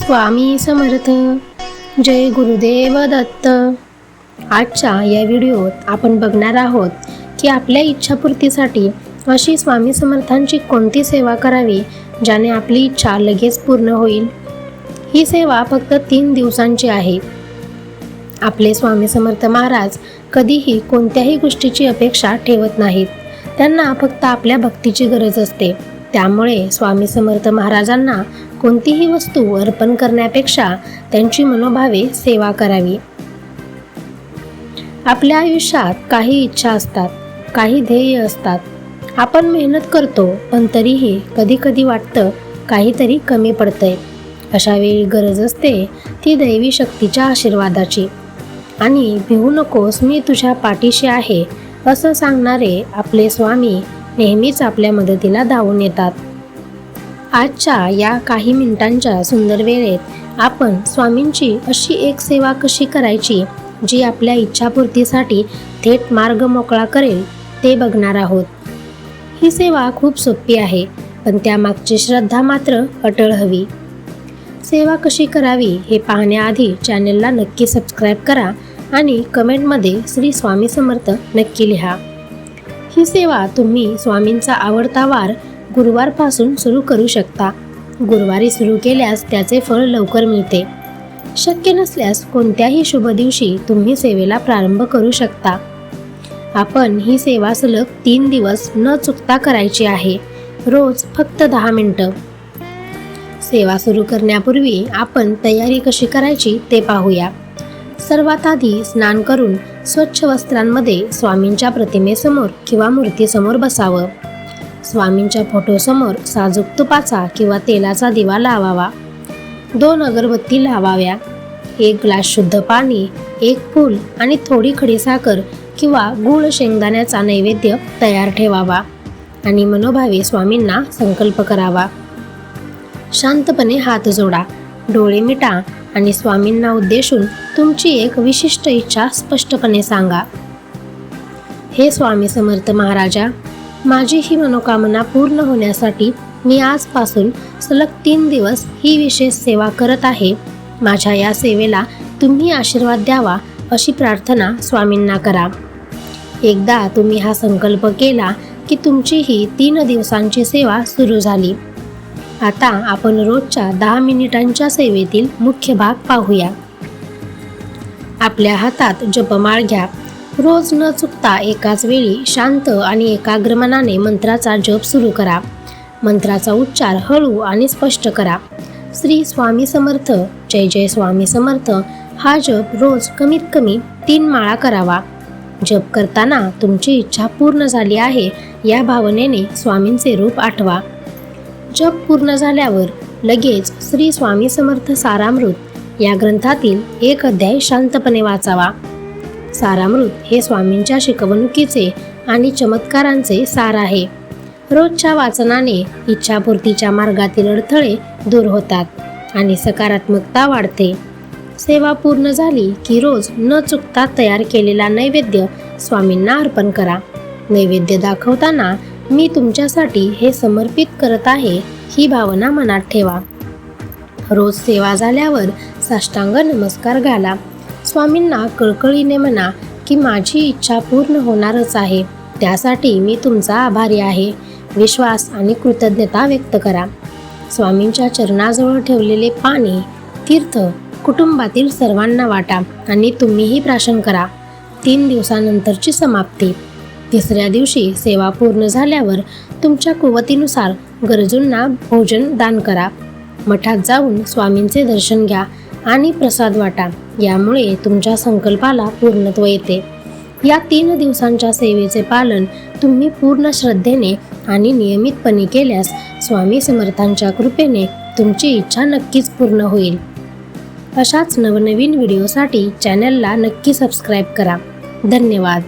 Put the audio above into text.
स्वामी समर्थ. जय गुरुदेव दत्त. आजच्या या व्हिडिओत आपण बघणार आहोत की आपल्या इच्छापूर्तीसाठी अशी स्वामी समर्थांची कोणती सेवा करावी ज्याने आपली इच्छा लगेच पूर्ण होईल? ही सेवा फक्त तीन दिवसांची आहे. आपले स्वामी समर्थ महाराज कधीही कोणत्याही गोष्टीची अपेक्षा ठेवत नाहीत. त्यांना फक्त आपल्या भक्तीची गरज असते. त्यामुळे स्वामी समर्थ महाराजांना कोणतीही वस्तू अर्पण करण्यापेक्षा त्यांची मनोभावे सेवा करावी. आपल्या आयुष्यात काही इच्छा असतात काही ध्येय असतात. आपण मेहनत करतो पण तरीही कधी कधी वाटतं काहीतरी कमी पडतंय. अशा वेळी गरज असते ती दैवी शक्तीच्या आशीर्वादाची. आणि भिवू नकोस मी तुझ्या पाठीशी आहे असं सांगणारे आपले स्वामी नेहमीच आपल्या मदतीला धावून येतात. आजच्या या काही मिनिटांच्या सुंदर वेळेत आपण स्वामींची अशी एक सेवा कशी करायची जी आपल्या इच्छापूर्तीसाठी थेट मार्ग मोकळा करेल ते बघणार आहोत. ही सेवा खूप सोपी आहे पण त्यामागची श्रद्धा मात्र अटळ हवी. सेवा कशी करावी हे पाहण्याआधी चॅनेलला नक्की सबस्क्राईब करा आणि कमेंटमध्ये श्री स्वामी समर्थ नक्की लिहा. ही सेवा तुम्ही स्वामींचा आवडता वार गुरुवारपासून सुरू करू शकता. गुरुवारी सुरू केल्यास त्याचे फळ लवकर मिळते. शक्य नसल्यास कोणत्याही शुभ दिवशी तुम्ही सेवेला प्रारंभ करू शकता. आपण ही सेवा सलग तीन दिवस न चुकता करायची आहे. रोज फक्त दहा मिनटं. सेवा सुरू करण्यापूर्वी आपण तयारी कशी करायची ते पाहूया. सर्वात आधी स्नान करून स्वच्छ वस्त्रांमध्ये स्वामींच्या प्रतिमेसमोर किंवा मूर्तीसमोर बसावं. स्वामींच्या फोटोसमोर साजूक तुपाचा किंवा तेलाचा दिवा लावावा. दोन अगरबत्ती लावाव्या. एक ग्लास शुद्ध पाणी एक फूल आणि थोडी खडीसाखर किंवा गूळ शेंगदाण्याचा नैवेद्य तयार ठेवावा आणि मनोभावे स्वामींना संकल्प करावा. शांतपणे हात जोडा डोळे मिटा आणि स्वामींना उद्देशून तुमची एक विशिष्ट इच्छा स्पष्टपणे सांगा. हे स्वामी समर्थ महाराजा माझी ही मनोकामना पूर्ण होण्यासाठी मी आजपासून सलग तीन दिवस ही विशेष सेवा करत आहे. माझ्या या सेवेला तुम्ही आशीर्वाद द्यावा अशी प्रार्थना स्वामींना करा. एकदा तुम्ही हा संकल्प केला की तुमची ही तीन दिवसांची सेवा सुरू झाली. आता आपण रोजच्या दहा मिनिटांच्या सेवेतील मुख्य भाग पाहूया. आपल्या हातात जपमाळ घ्या. रोज न चुकता एकाच वेळी शांत आणि एकाग्र मनाने मंत्राचा जप सुरू करा. मंत्राचा उच्चार हळू आणि स्पष्ट करा. श्री स्वामी समर्थ जय जय स्वामी समर्थ हा जप रोज कमीत कमी तीन माळा करावा. जप करताना तुमची इच्छा पूर्ण झाली आहे या भावनेने स्वामींचे रूप आठवा. जप पूर्ण झाल्यावर लगेच श्री स्वामी समर्थ सारामृत या ग्रंथातील एक अध्याय शांतपणे वाचावा. सारामृत हे स्वामींच्या शिकवणुकीचे आणि चमत्कारांचे सार आहे. रोजच्या वाचनाने इच्छापूर्तीच्या मार्गातील अडथळे दूर होतात आणि सकारात्मकता वाढते. सेवा पूर्ण झाली की रोज न चुकता तयार केलेला नैवेद्य स्वामींना अर्पण करा. नैवेद्य दाखवताना मी तुमच्यासाठी हे समर्पित करत आहे ही भावना मनात ठेवा. रोज सेवा झाल्यावर साष्टांग नमस्कार घाला. स्वामींना कळकळीने म्हणा की माझी इच्छा पूर्ण होणारच आहे. त्यासाठी मी तुमचा आभारी आहे. विश्वास आणि कृतज्ञता व्यक्त करा. स्वामींच्या चरणाजवळ ठेवलेले पाणी तीर्थ कुटुंबातील सर्वांना वाटा आणि तुम्हीही प्राशन करा. तीन दिवसानंतरची समाप्ती. तिसऱ्या दिवशी सेवा पूर्ण झाल्यावर तुमच्या कुवतीनुसार गरजूंना भोजन दान करा. मठात जाऊन स्वामींचे दर्शन घ्या. आणि प्रसाद वाटा. यामुळे तुमच्या संकल्पाला पूर्णत्व येते. या तीन दिवसांच्या सेवेचे पालन तुम्ही पूर्ण श्रद्धेने आणि नियमितपणे केल्यास स्वामी समर्थांच्या कृपेने तुमची इच्छा नक्कीच पूर्ण होईल. अशाच नवनवीन व्हिडिओसाठी चॅनलला नक्की सबस्क्राईब करा. धन्यवाद.